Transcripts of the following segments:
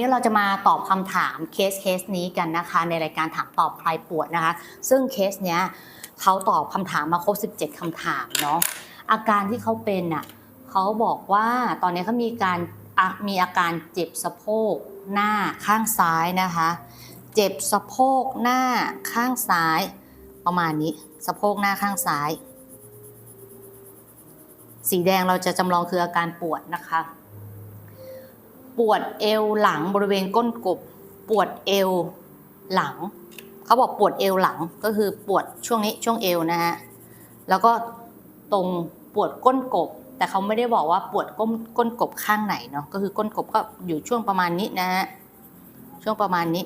นี่เราจะมาตอบคำถามเคสเคสนี้กันนะคะ ในรายการถามตอบใครปวดนะคะ ซึ่งเคสเนี้ยเขาตอบคำถามมาครบ 17คำถามเนาะอาการที่เขาเป็นอะเขาบอกว่าตอนนี้เขามีการมีอาการเจ็บสะโพกหน้าข้างซ้ายนะคะ เจ็บสะโพกหน้าข้างซ้าย ประมาณนี้สะโพกหน้าข้างซ้าย สีแดงเราจะจำลองคืออาการปวดนะคะ ปวดเอวหลังบริเวณก้นกบ ปวดเอวหลัง เขาบอกปวดเอวหลังก็คือปวดช่วงนี้ช่วงเอวนะฮะ แล้วก็ตรงปวดก้นกบ แต่เขาไม่ได้บอกว่าปวดก้นก้นกบข้างไหนเนาะ ก็คือก้นกบก็อยู่ช่วงประมาณนี้นะฮะ ช่วงประมาณนี้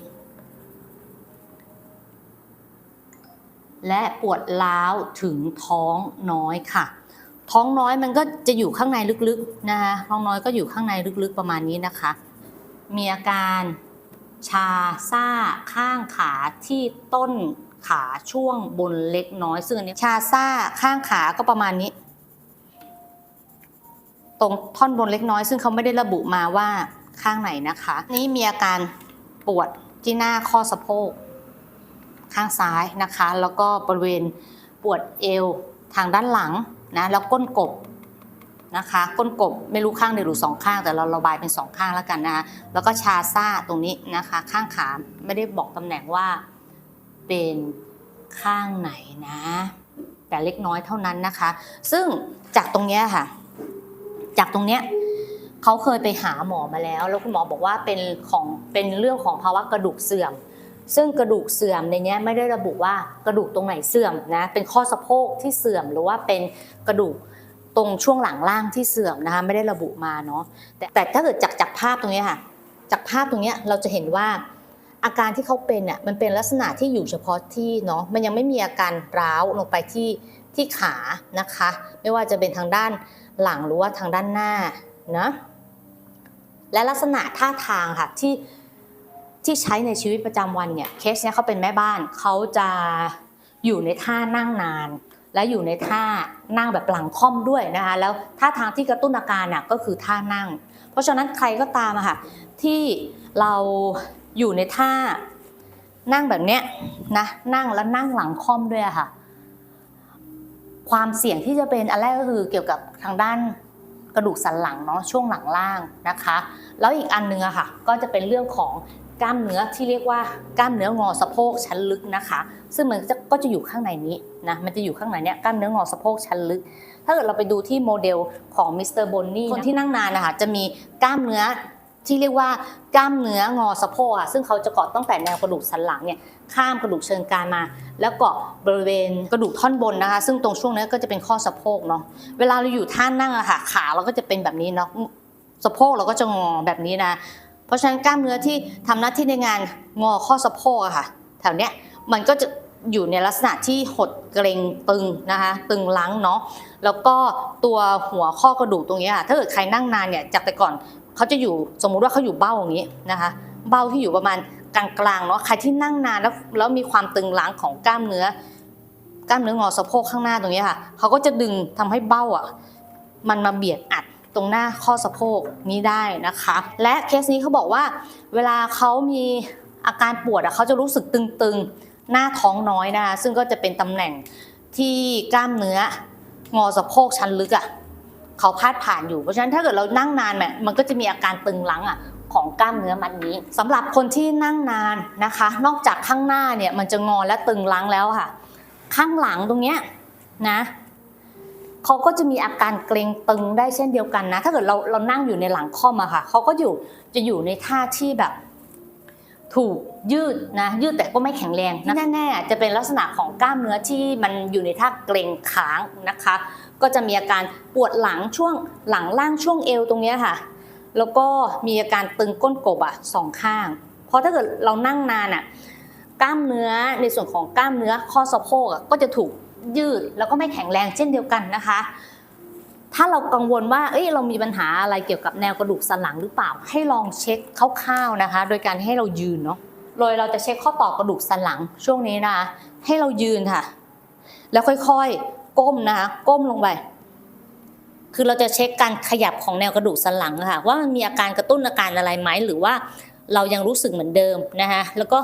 และปวดล้าวถึงท้องน้อยค่ะ ท้องน้อยมันก็จะอยู่ข้างในลึกๆนะคะท้องน้อยก็อยู่ข้างในลึกๆประมาณนี้นะคะ มีอาการชาซ่าข้างขาที่ต้นขาช่วงบนเล็กน้อยซึ่งอันนี้ชาซ่าข้างขาก็ประมาณนี้ ตรงท่อนบนเล็กน้อย ซึ่งเขาไม่ได้ระบุมาว่าข้างไหนนะคะ นี้มีอาการปวดที่หน้าข้อสะโพกข้างซ้ายนะคะ แล้วก็บริเวณปวดเอว ทางด้านหลังนะแล้วก้นกบนะคะก้นกบไม่รู้ข้างเดียวหรือสองข้างแต่เราระบายเป็นสองข้างแล้วกันนะคะแล้วก็ชาซ่าตรงนี้นะคะข้างขาไม่ได้บอกตำแหน่งว่าเป็นข้างไหนนะ แต่เล็กน้อยเท่านั้นนะคะ ซึ่งจากตรงเนี้ยค่ะ จากตรงเนี้ยเขาเคยไปหาหมอมาแล้ว แล้วคุณหมอบอกว่าเป็นของเป็นเรื่องของภาวะกระดูกเสื่อม ซึ่งกระดูกเสื่อมในเนี้ยไม่ได้ระบุว่ากระดูกตรงไหนเสื่อมนะเป็นข้อสะโพกที่เสื่อมหรือว่าเป็นกระดูกตรงช่วงหลังล่างที่เสื่อมนะคะไม่ได้ระบุมาเนาะแต่แต่ถ้าเกิดจากจากภาพตรงเนี้ยค่ะ จากภาพตรงเนี้ยเราจะเห็นว่าอาการที่เขาเป็นอะมันเป็นลักษณะที่อยู่เฉพาะที่เนาะมันยังไม่มีอาการร้าวลงไปที่ที่ขานะคะ ไม่ว่าจะเป็นทางด้านหลังหรือว่าทางด้านหน้านะและลักษณะท่าทางค่ะที่ ที่ใช้ในชีวิตประจำวันเนี่ยเคสเนี้ยเขาเป็นแม่บ้านเขาจะอยู่ในท่านั่งนาน และอยู่ในท่านั่งแบบหลังค่อมด้วยนะคะแล้วท่าทางที่กระตุ้นอาการน่ะก็คือท่านั่ง เพราะฉะนั้นใครก็ตามอะค่ะที่เราอยู่ในท่านั่งแบบเนี้ยนะนั่งแล้วนั่งหลังค่อมด้วยค่ะ ความเสี่ยงที่จะเป็นอันแรกก็คือเกี่ยวกับทางด้านกระดูกสันหลังเนาะช่วงหลังล่างนะคะ แล้วอีกอันนึงอะค่ะ ก็จะเป็นเรื่องของ กล้ามเนื้อที่เรียกว่ากล้ามเนื้องอสะโพกชั้นลึกนะคะ ซึ่งมันจะก็จะอยู่ข้างในนี้นะมันจะอยู่ข้างในเนี้ยกล้ามเนื้องอสะโพกชั้นลึก ถ้าเกิดเราไปดูที่โมเดลของมิสเตอร์บอนนี่คนที่นั่งนานนะคะจะมีกล้ามเนื้อที่เรียกว่ากล้ามเนื้องอสะโพกอะซึ่งเขาจะเกาะตั้งแต่แนวกระดูกสันหลังเนี่ยข้ามกระดูกเชิงกรานมา แล้วเกาะบริเวณกระดูกท่อนบนนะคะ ซึ่งตรงช่วงนี้ก็จะเป็นข้อสะโพกเนาะเวลาเราอยู่ท่านั่งอะค่ะขาเราก็จะเป็นแบบนี้เนาะสะโพกเราก็จะงอแบบนี้นะ เพราะฉะนั้นกล้ามเนื้อที่ทำหน้าที่ในงานงอข้อสะโพกอะค่ะ แถวเนี้ยมันก็จะอยู่ในลักษณะที่หดเกรงตึงนะคะตึงลังเนาะแล้วก็ตัวหัวข้อกระดูกตรงนี้ค่ะถ้าเกิดใครนั่งนานเนี่ยจากแต่ก่อนเขาจะอยู่สมมุติว่าเขาอยู่เบ้าอย่างนี้นะคะเบ้าที่อยู่ประมาณกลางๆเนาะใครที่นั่งนานแล้วแล้วมีความตึงลังของกล้ามเนื้อกล้ามเนื้องอสะโพกข้างหน้าตรงนี้ค่ะเขาก็จะดึงทำให้เบ้าอะมันมาเบียดอัด ตรงหน้าข้อสะโพกนี้ได้นะคะ และเคสนี้เขาบอกว่า เวลาเขามีอาการปวดเขาจะรู้สึกตึงๆ หน้าท้องน้อยนะคะซึ่งก็จะเป็นตำแหน่งที่กล้ามเนื้องอสะโพกชั้นลึกอะเขาพาดผ่านอยู่เพราะฉะนั้นถ้าเกิดเรานั่งนานเนี่มันก็จะมีอาการตึงหลังอะของกล้ามเนื้อมัดนี้สำหรับคนที่นั่งนานนะคะ นอกจากข้างหน้าเนี่ยมันจะงอและตึงหลังแล้วค่ะ ข้างหลังตรงเนี้ยนะ เขาก็จะมีอาการเกร็งตึงได้เช่นเดียวกันนะ ถ้าเกิดเราเรานั่งอยู่ในหลังค่อมอะค่ะเขาก็อยู่จะอยู่ในท่าที่แบบ ถูกยืดนะยืดแต่ก็ไม่แข็งแรงนะแน่ๆจะเป็นลักษณะของกล้ามเนื้อที่มันอยู่ในท่าเกร็งค้างนะคะ ก็จะมีอาการปวดหลังช่วงหลังล่างช่วงเอวตรงนี้ค่ะ แล้วก็มีอาการตึงก้นกบอะสองข้าง เพราะถ้าเกิดเรานั่งนานอะกล้ามเนื้อในส่วนของกล้ามเนื้อข้อสะโพกอะก็จะถูก ยืดแล้วก็ไม่แข็งแรงเช่นเดียวกันนะคะ ถ้าเรากังวลว่าเอ้ยเรามีปัญหาอะไรเกี่ยวกับแนวกระดูกสันหลังหรือเปล่า ให้ลองเช็คคร่าวๆนะคะ โดยการให้เรายืนเนาะโดยเราจะเช็คข้อต่อกระดูกสันหลังช่วงนี้นะคะให้เรายืนค่ะ แล้วค่อยๆก้มนะคะก้มลงไปคือเราจะเช็คการขยับของแนวกระดูกสันหลังค่ะว่ามันมีอาการกระตุ้นอาการอะไรไหมหรือว่าเรายังรู้สึกเหมือนเดิมนะคะแล้วก็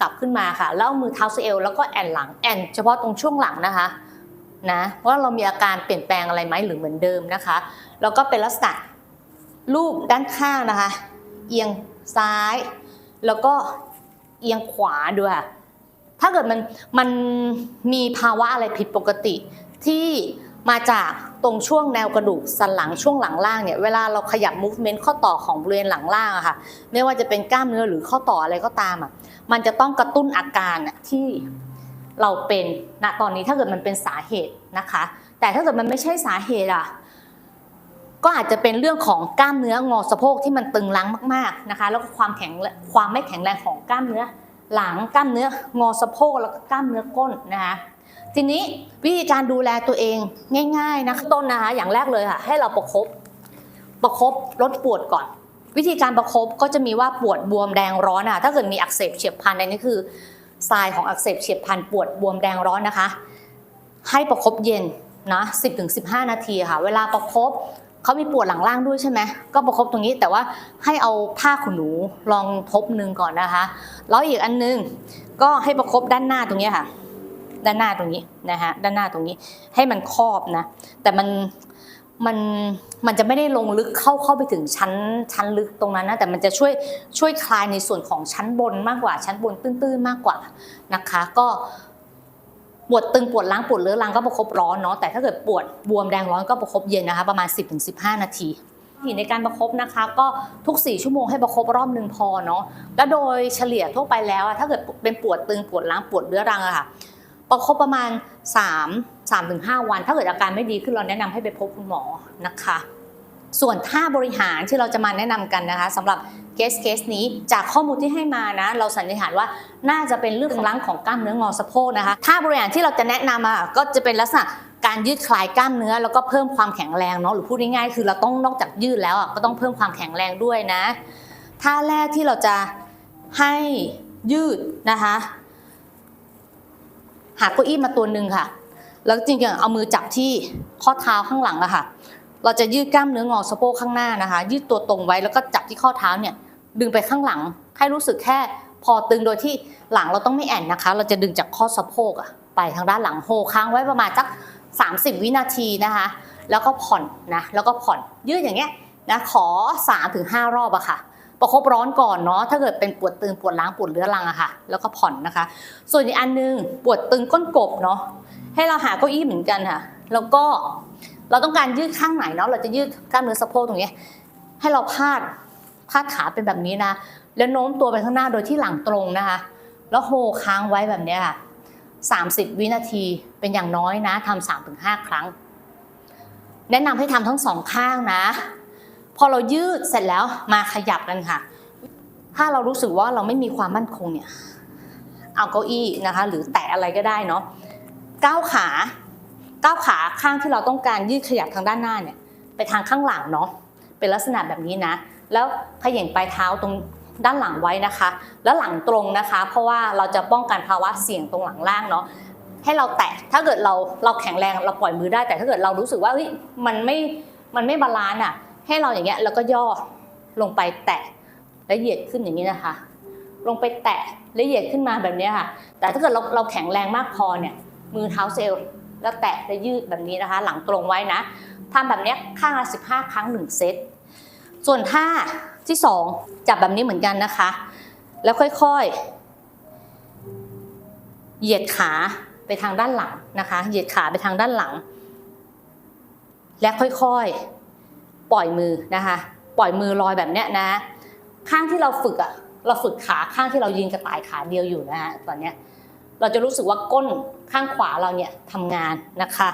กลับขึ้นมาค่ะแล้วเอามือเท้าเอวแล้วก็แอนหลังแอนเฉพาะตรงช่วงหลังนะคะนะว่าเรามีอาการเปลี่ยนแปลงอะไรไหมหรือเหมือนเดิมนะคะ แล้วก็เป็นลักษณะรูปด้านข้างนะคะ เอียงซ้าย แล้วก็เอียงขวาด้วยค่ะถ้าเกิดมันมันมีภาวะอะไรผิดปกติที่มาจาก ตรงช่วงแนวกระดูกสันหลังช่วงหลังล่างเนี่ยเวลาเราขยับ movement ข้อต่อของบริเวณหลังล่างอะค่ะไม่ว่าจะเป็นกล้ามเนื้อหรือข้อต่ออะไรก็ตามอะมันจะต้องกระตุ้นอาการที่เราเป็นณตอนนี้ถ้าเกิดมันเป็นสาเหตุนะคะ แต่ถ้าเกิดมันไม่ใช่สาเหตุอะก็อาจจะเป็นเรื่องของกล้ามเนื้องอสะโพกที่มันตึงรั้งมากๆนะคะ แล้วก็ความแข็งแรงความไม่แข็งแรงของกล้ามเนื้อ หลังกล้ามเนื้องอสะโพกแล้วก็กล้ามเนื้อก้นนะคะ ทีนี้วิธีการดูแลตัวเองง่าย ๆนะต้นนะคะ อย่างแรกเลยค่ะ ให้เราประคบประคบลดปวดก่อน วิธีการประคบก็จะมีว่าปวดบวมแดงร้อนอะถ้าเกิดมีอักเสบเฉียบพลันอันนี้คือทรายของอักเสบเฉียบพลันปวดบวมแดงร้อนนะคะ ให้ประคบเย็นนะ10-15นาทีค่ะ เวลาประคบเขามีปวดหลังล่างด้วยใช่ไหมก็ประคบตรงนี้แต่ว่าให้เอาผ้าขนหนูลองทบหนึ่งก่อนนะคะ แล้วอีกอันนึงก็ให้ประคบด้านหน้าตรงนี้ค่ะ ด้านหน้าตรงนี้นะฮะด้านหน้าตรงนี้ให้มันครอบนะ แต่มันมันมันจะไม่ได้ลงลึกเข้าเข้าไปถึงชั้นชั้นลึกตรงนั้นนะแต่มันจะช่วยช่วยคลายในส่วนของชั้นบนมากกว่าชั้นบนตื้นๆมากกว่านะคะ ก็ปวดตึงปวดล้างปวดเรื้อรังก็ประคบร้อนเนาะแต่ถ้าเกิดปวดบวมแดงร้อนก็ประคบเย็นนะคะ ประมาณ 10-15 นาทีที่ในการประคบนะคะก็ทุก 4 ชั่วโมงให้ประคบรอบหนึ่งพอเนาะแล้วโดยเฉลี่ยทั่วไปแล้วอะถ้าเกิดเป็นปวดตึงปวดล้างปวดเรื้อรังอะค่ะ ประคบประมาณ 3 3ถึง5วัน ถ้าเกิดอาการไม่ดีขึ้นเราแนะนำให้ไปพบคุณหมอนะคะ ส่วนท่าบริหารที่เราจะมาแนะนำกันนะคะสำหรับเคสเคสนี้จากข้อมูลที่ให้มานะ เราสันนิษฐานว่าน่าจะเป็นเรื่องล้างของกล้ามเนื้องอสะโพกนะคะท่าบริหารที่เราจะแนะนำอะก็จะเป็นลักษณะการยืดคลายกล้ามเนื้อแล้วก็เพิ่มความแข็งแรงเนาะหรือพูดง่ายๆคือเราต้องนอกจากยืดแล้วอะก็ต้องเพิ่มความแข็งแรงด้วยนะท่าแรกที่เราจะให้ยืดนะคะ หาเก้าอี้มาตัวหนึ่งค่ะ แล้วจริงๆเอามือจับที่ข้อเท้าข้างหลังอะค่ะ เราจะยืดกล้ามเนื้องอสะโพกข้างหน้านะคะ ยืดตัวตรงไว้แล้วก็จับที่ข้อเท้าเนี่ยดึงไปข้างหลัง ให้รู้สึกแค่พอตึงโดยที่หลังเราต้องไม่แอนนะคะ เราจะดึงจากข้อสะโพกอะไปทางด้านหลังโฮค้างไว้ประมาณสัก 30 วินาทีนะคะ แล้วก็ผ่อนนะแล้วก็ผ่อนยืดอย่างเงี้ยนะขอ 3-5ถึง5รอบอะค่ะ ประคบร้อนก่อนเนาะถ้าเกิดเป็นปวดตึงปวดล้างปวดเรื้อรังอะค่ะ แล้วก็ผ่อนนะคะ ส่วนอีกอันนึงปวดตึงก้นกบเนาะให้เราหาเก้าอี้เหมือนกันค่ะ แล้วก็เราต้องการยืดข้างไหนเนาะเราจะยืดกล้ามเนื้อสะโพกตรงนี้ให้เราพาดพาดขาเป็นแบบนี้นะแล้วโน้มตัวไปข้างหน้าโดยที่หลังตรงนะคะ แล้วโฮค้างไว้แบบนี้ค่ะ30 วินาทีเป็นอย่างน้อยนะทำสามถึงห้าครั้ง แนะนำให้ทำทั้งสองข้างนะ พอเรายืดเสร็จแล้วมาขยับกันค่ะ ถ้าเรารู้สึกว่าเราไม่มีความมั่นคงเนี่ยเอาเก้าอี้นะคะ หรือแตะอะไรก็ได้เนาะก้าวขาก้าวขาข้างที่เราต้องการยืดขยับทางด้านหน้าเนี่ยไปทางข้างหลังเนาะเป็นลักษณะแบบนี้นะ แล้วเขย่งปลายเท้าตรงด้านหลังไว้นะคะ แล้วหลังตรงนะคะ เพราะว่าเราจะป้องกันภาวะเสี่ยงตรงหลังล่างเนาะให้เราแตะถ้าเกิดเราเราแข็งแรงเราปล่อยมือได้แต่ถ้าเกิดเรารู้สึกว่าเฮ้ยมันไม่มันไม่บาลานซ์อะ ให้เราอย่างเงี้ยแล้วก็ย่อลงไปแตะและเหยียดขึ้นอย่างนี้นะคะ ลงไปแตะและเหยียดขึ้นมาแบบนี้ค่ะ แต่ถ้าเกิดเราเราแข็งแรงมากพอเนี่ย มือเท้าเซลล์แล้วแตะและยืดแบบนี้นะคะ หลังตรงไว้นะทำแบบนี้ข้างละ15 ครั้ง 1 เซต ส่วนท่าที่ 2 จับแบบนี้เหมือนกันนะคะ แล้วค่อยๆ เหยียดขาไปทางด้านหลังนะคะ เหยียดขาไปทางด้านหลัง และค่อยๆ ปล่อยมือนะคะ ปล่อยมือลอยแบบเนี้ยนะ ข้างที่เราฝึกอะเราฝึกขาข้างที่เรายืนกระต่ายขาเดียวอยู่นะฮะตอนเนี้ยเราจะรู้สึกว่าก้นข้างขวาเราเนี่ยทำงานนะคะ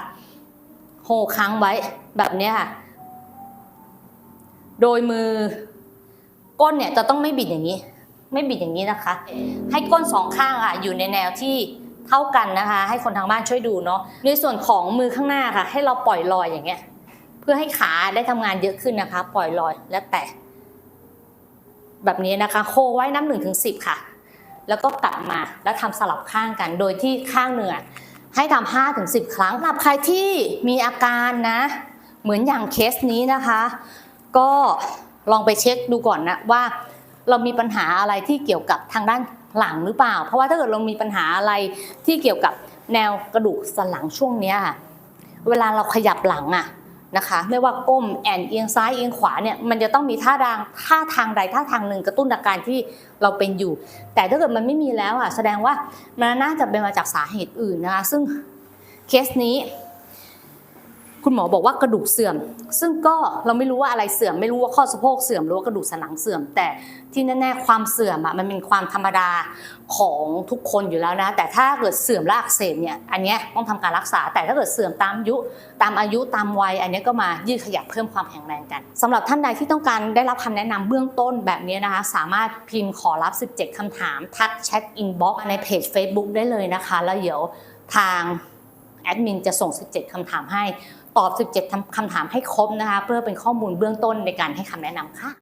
โฮค้างไว้แบบเนี้ยค่ะ โดยมือก้นเนี่ยจะต้องไม่บิดอย่างนี้ ไม่บิดอย่างนี้นะคะ ให้ก้นสองข้างอะอยู่ในแนวที่เท่ากันนะคะ ให้คนทางบ้านช่วยดูเนาะในส่วนของมือข้างหน้าค่ะ ให้เราปล่อยลอยอย่างเงี้ย พื่อให้ขาได้ทำงานเยอะขึ้นนะคะ ปล่อยลอยและแตะแบบนี้นะคะ โคไว้น้ำหนึ่งถึงสิบค่ะ แล้วก็กลับมาแล้วทำสลับข้างกัน โดยที่ข้างเหนือให้ทำห้าถึงสิบครั้งสำหรับใครที่มีอาการนะ เหมือนอย่างเคสนี้นะคะ ก็ลองไปเช็คดูก่อนนะว่าเรามีปัญหาอะไรที่เกี่ยวกับทางด้านหลังหรือเปล่า เพราะว่าถ้าเกิดเรามีปัญหาอะไรที่เกี่ยวกับแนวกระดูกสันหลังช่วงนี้ค่ะ เวลาเราขยับหลังอะ นะคะไม่ว่าก้มแอนเอียงซ้ายเอียงขวาเนี่ยมันจะต้องมีท่าทางท่าทางใดท่าทางหนึ่งกระตุ้นอาการที่เราเป็นอยู่ แต่ถ้าเกิดมันไม่มีแล้วอะแสดงว่ามันน่าจะเป็นมาจากสาเหตุอื่นนะคะซึ่งเคสนี้ คุณหมอบอกว่ากระดูกเสื่อม ซึ่งก็เราไม่รู้ว่าอะไรเสื่อม ไม่รู้ว่าข้อสะโพกเสื่อมหรือว่ากระดูกสันหลังเสื่อม แต่ที่แน่ๆความเสื่อมอะมันเป็นความธรรมดาของทุกคนอยู่แล้วนะ แต่ถ้าเกิดเสื่อมและอักเสบเนี่ยอันเนี้ยต้องทำการรักษา แต่ถ้าเกิดเสื่อมตามอายุตามอายุตามวัย อันเนี้ยก็มายืดขยับเพิ่มความแข็งแรงกันสำหรับท่านใดที่ต้องการได้รับคำแนะนำเบื้องต้นแบบนี้นะคะ สามารถพิมพ์ขอรับ 17คำถาม ทักแชทอินบ็อกซ์ในเพจ Facebook ได้เลยนะคะ แล้วเดี๋ยวทางแอดมินจะส่ง 17 คำถามให้ ตอบ 17คำถามให้ครบนะคะ เพื่อเป็นข้อมูลเบื้องต้นในการให้คำแนะนำค่ะ